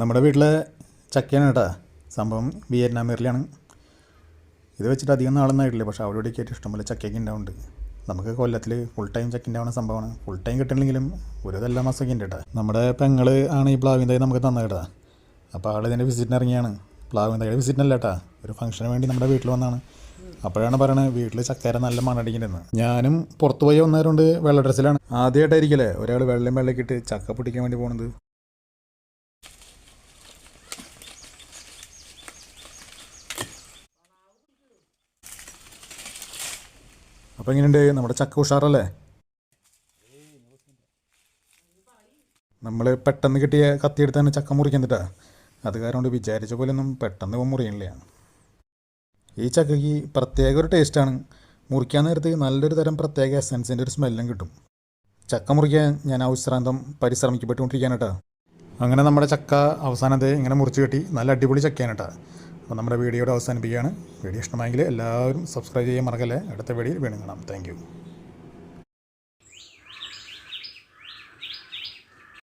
നമ്മുടെ വീട്ടിലെ ചക്കയാണ് കേട്ടോ. സംഭവം വിയറ്റ്നാമേറിലാണ് ഇത് വെച്ചിട്ട് അധികം നാളൊന്നും ആയിട്ടില്ല. പക്ഷേ അവിടെ ഇവിടെയൊക്കെ ആയിട്ട് ഇഷ്ടംപോലെ ചക്കയൊക്കെ ഉണ്ടാവുന്നുണ്ട്. നമുക്ക് കൊല്ലത്തിൽ ഫുൾ ടൈം ചക്ക ഉണ്ടാവുന്ന സംഭവമാണ്. ഫുൾ ടൈം കിട്ടണമെങ്കിലും ഒരു എല്ലാ മാസമൊക്കെ ഉണ്ട് കേട്ടോ. നമ്മുടെ പെങ്ങൾ ആണ് ഈ പ്ലാവിൻ തൈ നമുക്ക് തന്നത് കേട്ടോ. അപ്പോൾ ആൾ ഇതിന്റെ വിസിറ്റിന് ഇറങ്ങിയാണ്. പ്ലാവിൻ തൈയുടെ വിസിറ്റിനല്ല കേട്ടോ. ഒരു ഫംഗ്ഷന് വേണ്ടി നമ്മുടെ വീട്ടിൽ വന്നാണ്. അപ്പോഴാണ് പറയണത് വീട്ടിൽ ചക്കര നല്ല മണടിക്കുന്നത് ഞാനും പുറത്തുപോയി വന്നവരുണ്ട് വെള്ള ഡ്രസ്സിലാണ് ആദ്യമായിട്ടായിരിക്കില്ലേ ഒരാൾ വെള്ളം വെള്ളക്കിട്ട് ചക്ക പൊട്ടിക്കാൻ വേണ്ടി പോണത്. അപ്പോൾ എങ്ങനെയുണ്ട്? നമ്മുടെ ചക്ക ഉഷാറല്ലേ? നമ്മൾ പെട്ടെന്ന് കിട്ടിയ കത്തിയെടുത്താണ് ചക്ക മുറിക്കാൻ തട്ടാ അത് കാരണം വിചാരിച്ച പോലെ ഒന്നും പെട്ടെന്ന് ഇപ്പം മുറിയണില്ല. ഈ ചക്കയ്ക്ക് പ്രത്യേക ഒരു ടേസ്റ്റാണ് മുറിക്കാൻ നേരത്ത് നല്ലൊരു തരം പ്രത്യേക എസൻസിന്റെ ഒരു സ്മെല്ലും കിട്ടും. ചക്ക മുറിക്കാൻ ഞാൻ ഔശ്രാന്തം പരിശ്രമിക്കപ്പെട്ടുകൊണ്ടിരിക്കാൻ കേട്ടോ അങ്ങനെ നമ്മുടെ ചക്ക അവസാനത്തെ ഇങ്ങനെ മുറിച്ച് കെട്ടി. നല്ല അടിപൊളി ചക്കയാണ് കേട്ടോ അപ്പോൾ നമ്മുടെ വീഡിയോയുടെ അവസാനിപ്പിക്കുകയാണ്. വീഡിയോ ഇഷ്ടമായെങ്കിൽ എല്ലാവരും സബ്സ്ക്രൈബ് ചെയ്യാൻ മറക്കല്ലേ. അടുത്ത വീഡിയോയിൽ വീണ്ടും കാണാം. താങ്ക്